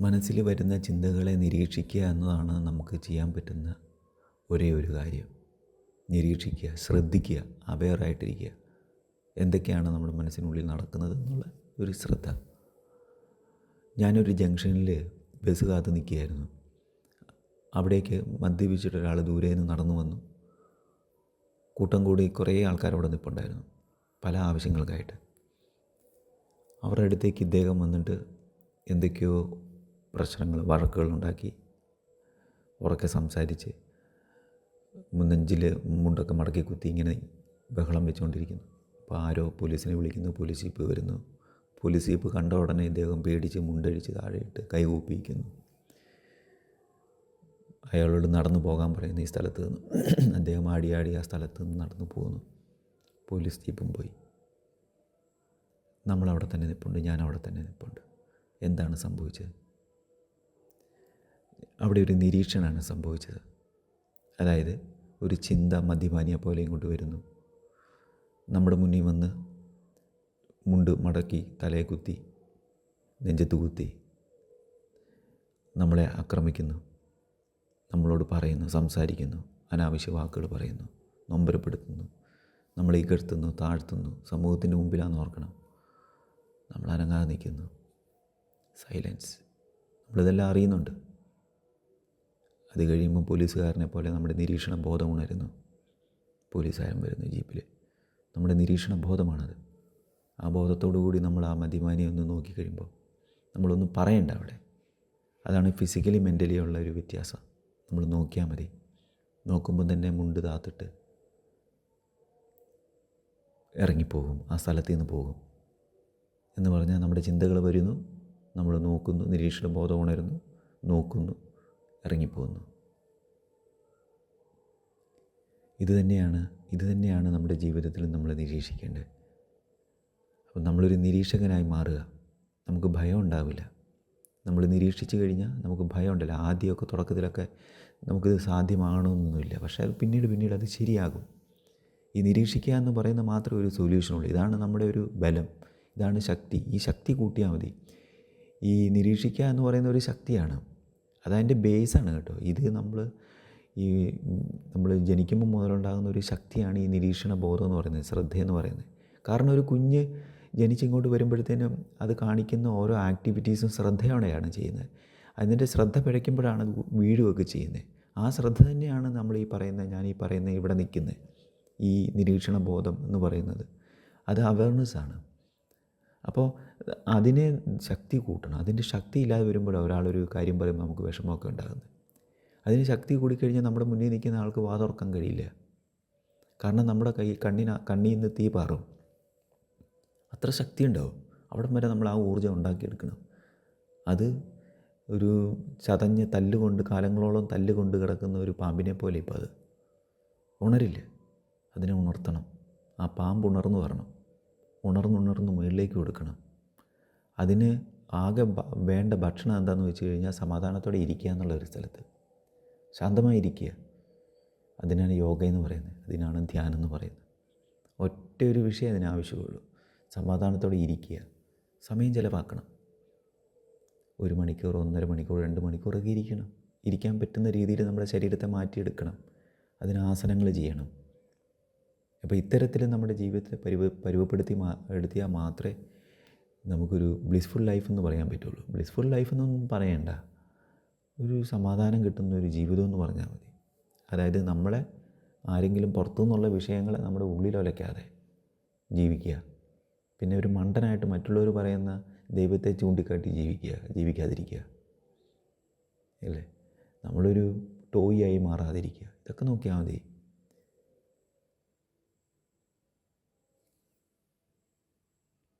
മനസ്സിൽ വരുന്ന ചിന്തകളെ നിരീക്ഷിക്കുക എന്നതാണ് നമുക്ക് ചെയ്യാൻ പറ്റുന്ന ഒരേ ഒരു കാര്യം. നിരീക്ഷിക്കുക ശ്രദ്ധിക്കുക അവെയറായിട്ടിരിക്കുക എന്തൊക്കെയാണ് നമ്മുടെ മനസ്സിനുള്ളിൽ നടക്കുന്നത് എന്നുള്ള ഒരു ശ്രദ്ധ. ഞാനൊരു ജംഗ്ഷനിൽ ബസ് കാത്ത് നിൽക്കുകയായിരുന്നു. അവിടേക്ക് മദ്യപിച്ചിട്ട് ഒരാൾ ദൂരെ നിന്ന് നടന്നു വന്നു. കൂട്ടം കൂടി കുറേ ആൾക്കാർ അവിടെ നിൽപ്പുണ്ടായിരുന്നു പല ആവശ്യങ്ങൾക്കായിട്ട്. അവരുടെ അടുത്തേക്ക് ഇദ്ദേഹം വന്നിട്ട് എന്തൊക്കെയോ പ്രശ്നങ്ങൾ വഴക്കുകളുണ്ടാക്കി ഉറക്കെ സംസാരിച്ച് നെഞ്ചിൽ മുണ്ടൊക്കെ മടക്കി കുത്തി ഇങ്ങനെ ബഹളം വെച്ചുകൊണ്ടിരിക്കുന്നു. അപ്പോൾ ആരോ പോലീസിനെ വിളിക്കുന്നു പോലീസ് ജീപ്പ് വരുന്നു. പോലീസ് ജീപ്പ് കണ്ട ഉടനെ ഇദ്ദേഹം പേടിച്ച് മുണ്ടഴിച്ച് താഴെയിട്ട് കൈകൂപ്പിക്കുന്നു അയാളോട് നടന്നു പോകാൻ പറയുന്നു ഈ സ്ഥലത്ത് നിന്ന് അദ്ദേഹം ആടി ആടി ആ സ്ഥലത്ത് നിന്ന് നടന്നു പോകുന്നു പോലീസ് ജീപ്പും പോയി. നമ്മളവിടെ തന്നെ നിൽപ്പുണ്ട് ഞാൻ അവിടെ തന്നെ നിൽപ്പുണ്ട് എന്താണ് സംഭവിച്ചത്? അവിടെ ഒരു നിരീക്ഷണമാണ് സംഭവിച്ചത്. അതായത് ഒരു ചിന്ത മദ്യപാനിയെ പോലെ ഇങ്ങോട്ട് വരുന്നു. നമ്മുടെ മുന്നിൽ വന്ന് മുണ്ട് മടക്കി തലയെ കുത്തി നെഞ്ചത്ത് കുത്തി നമ്മളെ ആക്രമിക്കുന്നു. നമ്മളോട് പറയുന്നു സംസാരിക്കുന്നു അനാവശ്യ വാക്കുകൾ പറയുന്നു നൊമ്പരപ്പെടുത്തുന്നു നമ്മളെ ഇകഴ്ത്തുന്നു താഴ്ത്തുന്നു സമൂഹത്തിന്റെ മുമ്പിലാണെന്ന് ഓർക്കണം. നമ്മൾ അനങ്ങാതെ നിൽക്കുന്നു. സൈലൻസ് നമ്മളിതെല്ലാം അറിയുന്നുണ്ട്. അത് കഴിയുമ്പോൾ പോലീസുകാരനെ പോലെ നമ്മുടെ നിരീക്ഷണ ബോധം ഉണരുന്നു. പോലീസുകാരൻ വരുന്നു ജീപ്പിൽ നമ്മുടെ നിരീക്ഷണ ബോധമാണത്. ആ കൂടി നമ്മൾ ആ മദ്യപാനിയെ ഒന്ന് നോക്കിക്കഴിയുമ്പോൾ നമ്മളൊന്നും പറയണ്ട അവിടെ. അതാണ് ഫിസിക്കലി മെന്റലി ഉള്ള ഒരു വ്യത്യാസം. നമ്മൾ നോക്കിയാൽ മതി. നോക്കുമ്പോൾ തന്നെ മുണ്ട് താത്തിട്ട് ഇറങ്ങിപ്പോകും. ആ സ്ഥലത്ത് നിന്ന് പോകും. എന്ന് പറഞ്ഞാൽ നമ്മുടെ ചിന്തകൾ വരുന്നു. നമ്മൾ നോക്കുന്നു. നിരീക്ഷണ ബോധം ഉണരുന്നു. നോക്കുന്നു. ഇറങ്ങിപ്പോകുന്നു. ഇത് ഇതുതന്നെയാണ് ഇത് തന്നെയാണ് നമ്മുടെ ജീവിതത്തിൽ നമ്മൾ നിരീക്ഷിക്കേണ്ടത്. അപ്പം നമ്മളൊരു നിരീക്ഷകനായി മാറുക. നമുക്ക് ഭയം ഉണ്ടാവില്ല. നമ്മൾ നിരീക്ഷിച്ചു കഴിഞ്ഞാൽ നമുക്ക് ഭയം ഉണ്ടല്ലോ. ആദ്യമൊക്കെ തുടക്കത്തിലൊക്കെ നമുക്കിത് സാധ്യമാകണമെന്നൊന്നുമില്ല. പക്ഷേ അത് പിന്നീട് പിന്നീട് അത് ശരിയാകും. ഈ നിരീക്ഷിക്കുക എന്ന് പറയുന്ന മാത്രമേ ഒരു സൊല്യൂഷനുള്ളൂ. ഇതാണ് നമ്മുടെ ഒരു ബലം. ഇതാണ് ശക്തി. ഈ ശക്തി കൂട്ടിയാൽ മതി. ഈ നിരീക്ഷിക്കുക എന്ന് പറയുന്ന ഒരു ശക്തിയാണ്. അതതിന്റെ ബേസാണ് കേട്ടോ. ഇത് നമ്മൾ ഈ നമ്മൾ ജനിക്കുമ്പോൾ മുതലുണ്ടാകുന്ന ഒരു ശക്തിയാണ് ഈ നിരീക്ഷണ ബോധം എന്ന് പറയുന്നത് ശ്രദ്ധയെന്ന് പറയുന്നത്. കാരണം ഒരു കുഞ്ഞ് ജനിച്ചിങ്ങോട്ട് വരുമ്പോഴത്തേനും അത് കാണിക്കുന്ന ഓരോ ആക്ടിവിറ്റീസും ശ്രദ്ധയോടെയാണ് ചെയ്യുന്നത്. അതിന്റെ ശ്രദ്ധ പിഴയ്ക്കുമ്പോഴാണ് വീഴുകയൊക്കെ ചെയ്യുന്നത്. ആ ശ്രദ്ധ തന്നെയാണ് നമ്മൾ ഈ പറയുന്ന ഞാൻ ഈ പറയുന്ന ഇവിടെ നിൽക്കുന്നത് ഈ നിരീക്ഷണ ബോധം എന്ന് പറയുന്നത്. അത് അവയർനെസ്സാണ് അപ്പോൾ അതിനെ ശക്തി കൂട്ടണം. അതിന്റെ ശക്തി ഇല്ലാതെ വരുമ്പോൾ ഒരാളൊരു കാര്യം പറയുമ്പോൾ നമുക്ക് വിഷമമൊക്കെ ഉണ്ടാകുന്നത്. അതിന് ശക്തി കൂടിക്കഴിഞ്ഞാൽ നമ്മുടെ മുന്നിൽ നിൽക്കുന്ന ആൾക്ക് വാതുറക്കാൻ കഴിയില്ല. കാരണം നമ്മുടെ കൈ കണ്ണിന് കണ്ണിൽ നിന്ന് തീ പാറും. അത്ര ശക്തി ഉണ്ടാവും. അവിടം വരെ നമ്മൾ ആ ഊർജം ഉണ്ടാക്കിയെടുക്കണം. അത് ഒരു ചതഞ്ഞ് തല്ലുകൊണ്ട് കാലങ്ങളോളം തല്ലുകൊണ്ട് കിടക്കുന്ന ഒരു പാമ്പിനെ പോലെ ഇപ്പോൾ അത്. ഉണരില്ല. അതിനെ ഉണർത്തണം. ആ പാമ്പ് ഉണർന്നു വരണം. ഉണർന്നുണർന്ന് മുകളിലേക്ക് കൊടുക്കണം. അതിന് ആകെ വേണ്ട ഭക്ഷണം എന്താണെന്ന് വെച്ച് കഴിഞ്ഞാൽ സമാധാനത്തോടെ ഇരിക്കുക എന്നുള്ള ഒരു സ്ഥലത്ത്. ശാന്തമായി ഇരിക്കുക അതിനാണ് യോഗ എന്ന് പറയുന്നത്. അതിനാണ് ധ്യാനം എന്ന് പറയുന്നത്. ഒറ്റ ഒരു വിഷയം അതിനാവശ്യമുള്ളൂ. സമാധാനത്തോടെ ഇരിക്കുക. സമയം ചിലവാക്കണം. ഒരു മണിക്കൂർ ഒന്നര മണിക്കൂർ രണ്ട് മണിക്കൂറൊക്കെ ഇരിക്കണം. ഇരിക്കാൻ പറ്റുന്ന രീതിയിൽ നമ്മുടെ ശരീരത്തെ മാറ്റിയെടുക്കണം. അതിന് ആസനങ്ങൾ ചെയ്യണം. അപ്പോൾ ഇത്തരത്തിൽ നമ്മുടെ ജീവിതത്തെ പരിവ പരുവപ്പെടുത്തി മാ എടുത്തിയാൽ മാത്രമേ നമുക്കൊരു ബ്ലിസ്ഫുൾ ലൈഫ് എന്ന് പറയാൻ പറ്റുള്ളൂ. ബ്ലിസ്ഫുൾ ലൈഫ് എന്നൊന്നും പറയണ്ട. ഒരു സമാധാനം കിട്ടുന്ന ഒരു ജീവിതം എന്ന് പറഞ്ഞാൽ മതി. അതായത് നമ്മളെ ആരെങ്കിലും പുറത്തു നിന്നുള്ള വിഷയങ്ങളെ നമ്മുടെ ഉള്ളിലൊലയ്ക്കാതെ ജീവിക്കുക. പിന്നെ ഒരു മണ്ടനായിട്ട് മറ്റുള്ളവർ പറയുന്ന ദൈവത്തെ ചൂണ്ടിക്കാട്ടി ജീവിക്കുക ജീവിക്കാതിരിക്കുക. അല്ലേ? നമ്മളൊരു ടോയി ആയി മാറാതിരിക്കുക. ഇതൊക്കെ നോക്കിയാൽ മതി.